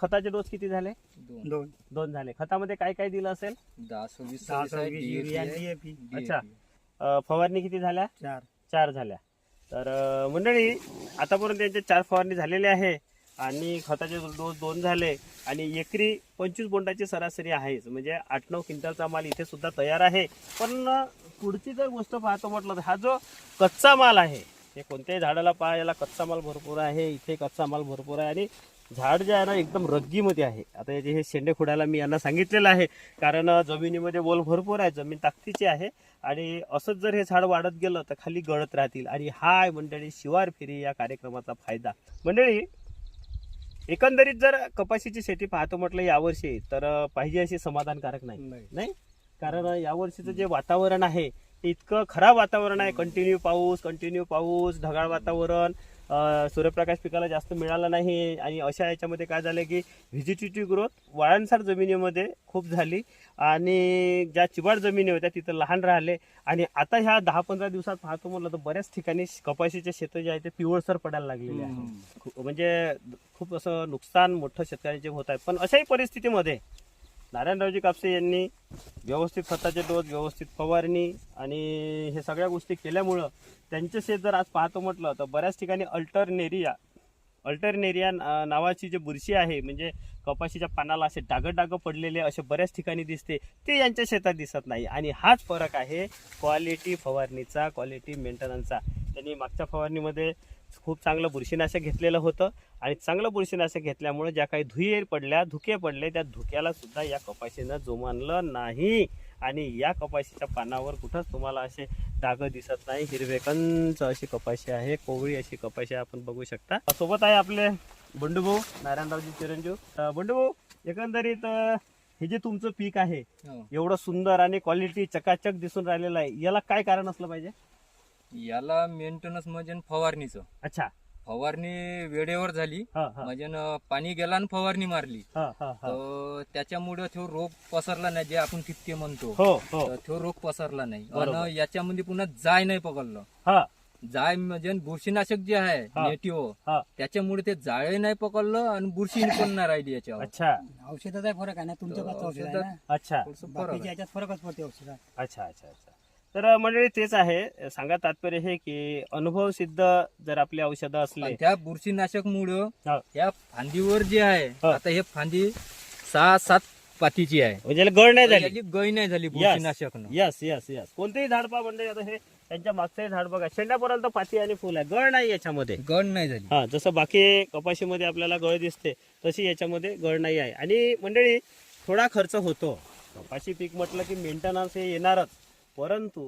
खताचे डोस किती झाले? दोन. दोन. दोन झाले. खतामध्ये काय काय दिलं असेल? दहा सव्वीस दहा सव्वीस आहे, सव्वीस DAP युरिया आहे, डीएपी DAP. अच्छा. अ, फवारणी किती झाल्या? चार. चार झाल्या. तर अ, मंडळी आतापर्यंत यांचे चार फवारणी झालेले आहे आणि खताचे डोस दोन झाले आणि एकरी पंचवीस बोंडाची सरासरी आहेच. म्हणजे आठ नऊ क्विंटलचा माल इथे सुद्धा तयार आहे. पण अ, पुढची जर गोष्ट पाहतो म्हटलं तर हा जो कच्चा माल आहे हे कोणत्याही झाडाला पहा याला कच्चा माल भरपूर आहे इथे कच्चा माल भरपूर आहे आणि झाड जे आहे ना एकदम रग्गीमध्ये आहे. आता याचे हे शेंडे खुडायला मी यांना सांगितलेलं आहे. कारण जमिनीमध्ये बोल भरपूर आहे जमीन ताकदीची आहे. आणि असंच जर हे झाड वाढत गेलं तर खाली गळत राहतील. आणि हा आहे मंडळी शिवार फेरी या कार्यक्रमाचा फायदा. मंडळी एकंदरीत जर कपाशीची शेती पाहतो म्हटलं यावर्षी तर पाहिजे अशी समाधानकारक नाही. नाही. कारण यावर्षीचं जे वातावरण आहे ते इतकं खराब वातावरण आहे. कंटिन्यू पाऊस कंटिन्यू पाऊस ढगाळ वातावरण. सूर्यप्रकाश पिकाला जास्त मिळाला नाही आणि अशा याच्यामध्ये काय झालं की व्हिजिटिव्ह ग्रोथ वाळणसार जमिनीमध्ये खूप झाली आणि ज्या चिबाड जमिनी होत्या तिथं लहान राहिले आणि आता ह्या दहा पंधरा दिवसात पाहतो म्हणलं तर बऱ्याच ठिकाणी कपाशीचे शेतं जे आहे ते पिवळसर पडायला लागलेले आहे. खूप- म्हणजे खूप असं नुकसान मोठं शेतकऱ्यांचे होत आहे. पण अशाही परिस्थितीमध्ये नारायणरावजी कापसे यांनी व्यवस्थित खताचे डोस व्यवस्थित फवारणी आणि हे सगळ्या गोष्टी केल्यामुळं त्यांचे शेत जर आज पाहतो म्हटलं तर बऱ्याच ठिकाणी अल्टरनेरिया अल्टरनेरिया ना- नावाची जी बुरशी आहे म्हणजे कपाशीच्या पानाला असे डागं डागं पडलेले असे बऱ्याच ठिकाणी दिसते ते यांच्या शेतात दिसत नाही. आणि हाच फरक आहे क्वालिटी फवारणीचा क्वालिटी मेंटेनन्सचा त्यांनी मागच्या फवारणीमध्ये खूप चांगलं बुरशीनाशक घेतलेलं होतं. आणि चांगलं बुरशीनाशक घेतल्यामुळे ज्या काही धुये पडल्या धुके पडले त्या धुक्याला सुद्धा या कपाशीनं जोमानलं नाही. आणि या कपाशीच्या पानावर कुठंच तुम्हाला असे डाग दिसत नाही. हिरवेकंच अशी कपाशी आहे कोवळी अशी कपाशी आपण बघू शकता. सोबत आहे आपले बंडूभाऊ नारायणरावजी चिरंजीव. बंडूभाऊ एकंदरीत हे जे तुमचं पीक आहे हो. एवढं सुंदर आणि क्वालिटी चकाचक दिसून राहिलेलं आहे. याला काय कारण असलं पाहिजे? याला मेंटेनन्स म्हणजे फवारणीचं. अच्छा. फवारणी वेळेवर झाली. हा हा. म्हणजे न पाणी गेला आणि फवारणी मारली. हा हा हा. तर त्याच्यामुळे तो रोग पसरला नाही जे आपण ठिपके म्हणतो. हो हो. तर तो रोग पसरला नाही. बरोबर. आणि याच्यामध्ये पुन्हा जाय नाही पकडलं. हा. जाय म्हणजे बुरशीनाशक जे आहे हा. नेटिओ हा. त्याच्यामुळे ते जाळे नाही पकडलं आणि बुरशी पण नाही राहिली याच्यावर. अच्छा. औषधाचा फरक आहे ना तुमच्या पाच औषध आहे ना? अच्छा. थोडंसं फरक बाकीच्या आहे. याच्यात फरकच पडते औषधात. अच्छा अच्छा अच्छा. तर मंडळी तेच आहे. सांगा तात्पर्य हे की अनुभव सिद्ध जर आपली औषधं असले आणि त्या बुरशीनाशक मुळे हा. या फांदीवर जे आहे हा. आता हे फांदी सहा सात पातीची आहे. म्हणजे याला गळ नाही झाली. याची गय नाही झाली बुरशीनाशक यस यस यस कोणतेही झाड पहा म्हणजे आता हे त्यांच्या मागचंही झाड बघा. शेंड्यापर्यंत पाती आणि फुल आहे गळ नाही याच्यामध्ये. गण नाही झाली. हा जसं बाकी कपाशीमध्ये आपल्याला गळ दिसते तशी याच्यामध्ये गळ नाही आहे. आणि मंडळी थोडा खर्च होतो. कपाशी पीक म्हटलं की मेंटेनन्स हे येणारच. परंतु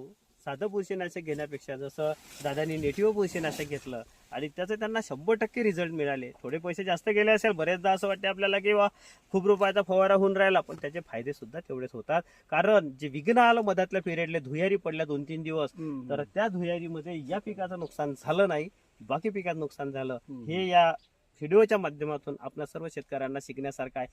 साधं बुरशीनाशक घेण्यापेक्षा जसं दादानी नेटिव्ह बुरशीनाशक घेतलं आणि त्याचे त्यांना शंभर टक्के रिझल्ट मिळाले. थोडे पैसे जास्त गेले असेल बरेचदा असं वाटते आपल्याला की वा खूप रुपयाचा फवारा होऊन राहिला पण त्याचे फायदे सुद्धा तेवढेच होतात. कारण जे विघ्न आलं मधातल्या पिरियडले धुयारी पडल्या दोन तीन दिवस तर त्या धुयारीमध्ये या पिकाचं नुकसान झालं नाही बाकी पिकात नुकसान झालं. हे या व्हिडिओच्या माध्यमातून आपल्या सर्व शेतकऱ्यांना शिकण्यासारखं आहे.